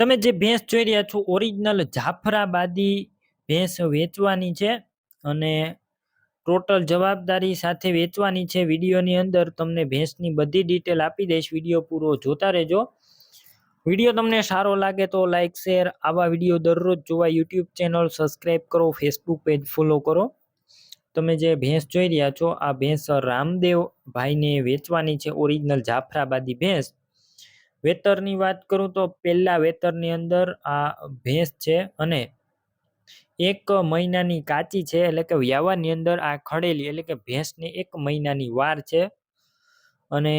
તમે જે ભેંસ જોઈ રહ્યા છો ઓરિજિનલ જાફરાબાદી ભેંસ વેચવાની છે અને ટોટલ જવાબદારી સાથે વેચવાની છે. વિડીયોની અંદર તમને ભેંસની બધી ડિટેલ આપી દઈશ. વીડિયો પૂરો જોતા રહેજો. વીડિયો તમને સારો લાગે તો લાઇક શેર આવા વીડિયો દરરોજ જોવા યુટ્યુબ ચેનલ સબસ્ક્રાઈબ કરો ફેસબુક પેજ ફોલો કરો. તમે જે ભેંસ જોઈ રહ્યા છો, આ ભેંસ રામદેવ ભાઈને વેચવાની છે ઓરિજિનલ જાફરાબાદી ભેંસ. વેતરની વાત કરું તો પહેલા વેતરની અંદર આ ભેંસ છે અને એક મહિનાની કાચી છે, એટલે કે વ્યાવાની અંદર આ ખડેલી, એટલે કે ભેંસની એક મહિનાની વાર છે. અને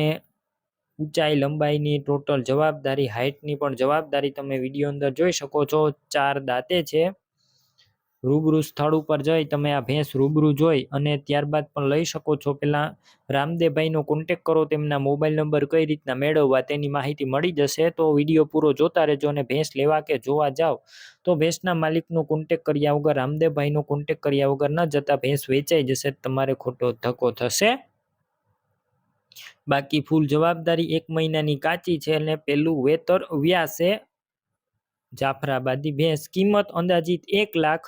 ઊંચાઈ લંબાઈની ટોટલ જવાબદારી હાઇટની પણ જવાબદારી તમે વીડિયો અંદર જોઈ શકો છો, ચાર દાંતે છે. રૂબરૂ સ્થળ ઉપર જઈ તમે આ ભેંસ રૂબરૂ જોઈ અને ત્યારબાદ પણ લઈ શકો છો. પહેલાં રામદેવભાઈનો કોન્ટેક કરો, તેમના મોબાઈલ નંબર કઈ રીતના મેળવવા તેની માહિતી મળી જશે. તો વીડિયો પૂરો જોતા રહેજો અને ભેંસ લેવા કે જોવા જાઓ. તો ભેંસના માલિકનો કોન્ટેક કર્યા વગર, રામદેવભાઈનો કોન્ટેક કર્યા વગર ન જતા ભેંસ વેચાઈ જશે. તમારે ખોટો ધક્કો થશે. બાકી ફૂલ જવાબદારી એક મહિનાની કાચી છે અને પેલું વેતર વ્યાસે. જાફરાબાદી ભેંસ કિંમત અંદાજિત એક લાખ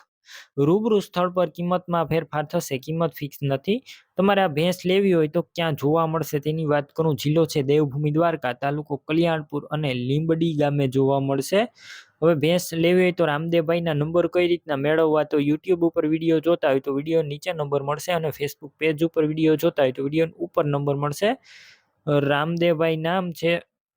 રૂબરૂ સ્થળ પર કિંમતમાં ફેરફાર થશે, કિંમત ફિક્સ નથી. તમારે આ ભેંસ લેવી હોય તો ક્યાં જોવા મળશે તેની વાત કરું. જિલ્લો છે દેવભૂમિ દ્વારકા, તાલુકો કલ્યાણપુર અને લીંબડી ગામે જોવા મળશે. હવે ભેંસ લેવી હોય તો રામદેવભાઈના નંબર કઈ રીતના મેળવવા તો યુટ્યુબ ઉપર વીડિયો જોતા હોય તો વીડિયો નીચે નંબર મળશે અને ફેસબુક પેજ ઉપર વીડિયો જોતા હોય તો વીડિયો ઉપર નંબર મળશે. રામદેવભાઈ નામ છે